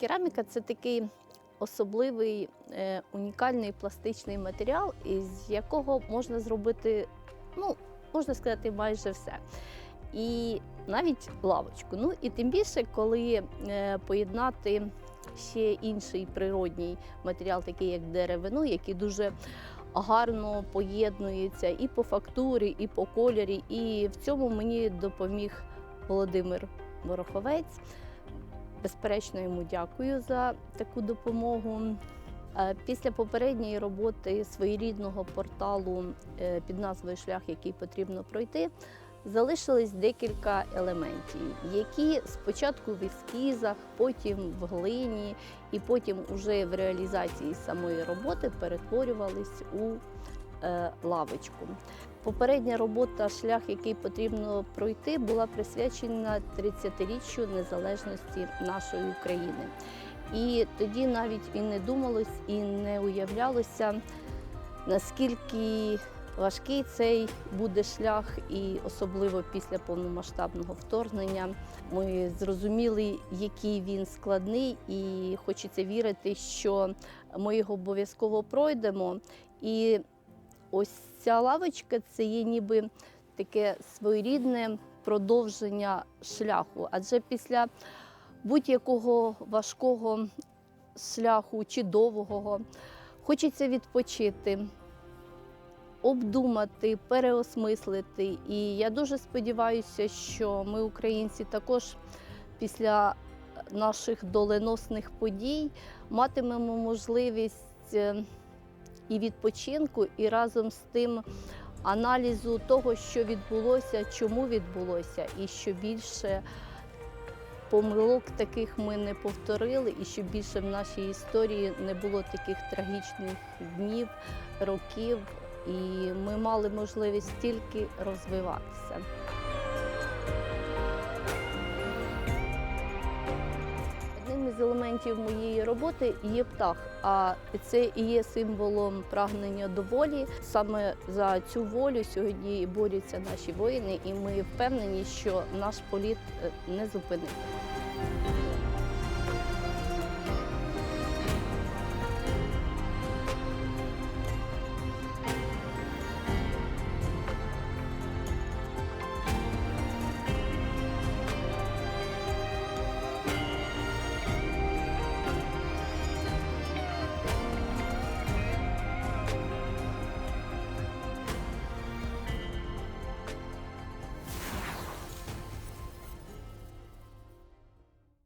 Кераміка це такий особливий е, унікальний пластичний матеріал, із якого можна зробити, ну, можна сказати, майже все. І навіть лавочку. Ну і тим більше, коли е, поєднати ще інший природній матеріал, такий як деревину, який дуже гарно поєднується і по фактурі, і по кольорі. І в цьому мені допоміг Володимир Вороховець. Безперечно, йому дякую за таку допомогу. Е, Після попередньої роботи своєрідного порталу е, під назвою Шлях, який потрібно пройти, залишились декілька елементів, які спочатку в ескізах, потім в глині, і потім уже в реалізації самої роботи перетворювались у лавочку. Попередня робота, шлях, який потрібно пройти, була присвячена 30-річчю незалежності нашої України. І тоді навіть і не думалось, і не уявлялося, наскільки важкий цей буде шлях, і особливо після повномасштабного вторгнення. Ми зрозуміли, який він складний, і хочеться вірити, що ми його обов'язково пройдемо. І ось ця лавочка це є ніби таке своєрідне продовження шляху. Адже після будь-якого важкого шляху чи довгого хочеться відпочити, обдумати, переосмислити. І я дуже сподіваюся, що ми, українці, також після наших доленосних подій матимемо можливість е, і відпочинку, і разом з тим аналізу того, що відбулося, чому відбулося, і що більше помилок таких ми не повторили, і щоб більше в нашій історії не було таких трагічних днів, років, і ми мали можливість тільки розвиватися. Елементів моєї роботи є птах, а це і є символом прагнення до волі. Саме за цю волю сьогодні борються наші воїни, і ми впевнені, що наш політ е, не зупинить.